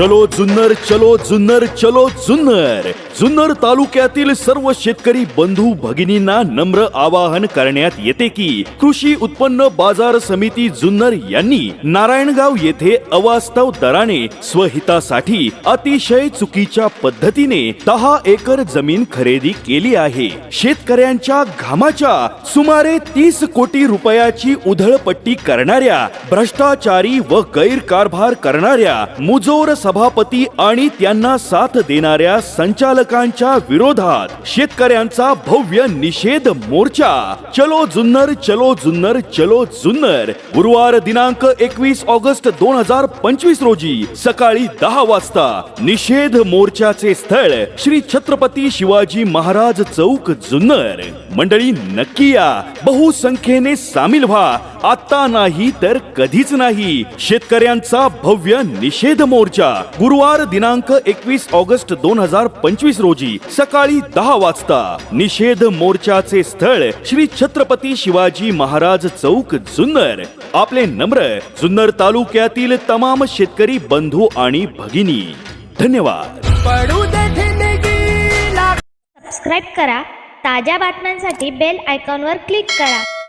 चलो जुन्नर चलो जुन्नर चलो जुन्नर. जुन्नर तालुक्यातील सर्व शेतकरी बंधू भगिनींना नम्र आवाहन करण्यात येते की कृषी उत्पन्न बाजार समिती जुन्नर यांनी नारायणगाव येथे अवास्तव दराने स्वहितासाठी अतिशय चुकीच्या पद्धतीने दहा एकर जमीन खरेदी केली आहे. शेतकऱ्यांच्या घामाच्या सुमारे तीस कोटी रुपयाची उधळपट्टी करणाऱ्या भ्रष्टाचारी व गैरकारभार करणाऱ्या मुजोर सभापती आणि त्यांना साथ देणाऱ्या संचालकांच्या विरोधात शेतकऱ्यांचा भव्य निषेध मोर्चा. चलो जुन्नर चलो जुन्नर चलो जुन्नर. गुरुवार दिनांक एकवीस ऑगस्ट दोन हजार पंचवीस रोजी सकाळी दहा वाजता निषेध मोर्चाचे स्थळ श्री छत्रपती शिवाजी महाराज चौक जुन्नर. मंडळी नक्की या. बहुसंख्येने सामील व्हा. आता नाही तर कधीच नाही. शेतकऱ्यांचा भव्य निषेध मोर्चा. गुरुवार दिनांक एकवीस ऑगस्ट दोन हजार पंचवीस रोजी सकाळी दहा वाजता. निषेध मोर्चाचे स्थळ श्री छत्रपती शिवाजी महाराज चौक जुन्नर. आपले नम्र जुन्नर तालुक्यातील तमाम शेतकरी बंधू आणि भगिनी. धन्यवाद. सबस्क्राईब करा. ताज्या बातम्यांसाठी बेल आयकॉनवर क्लिक करा.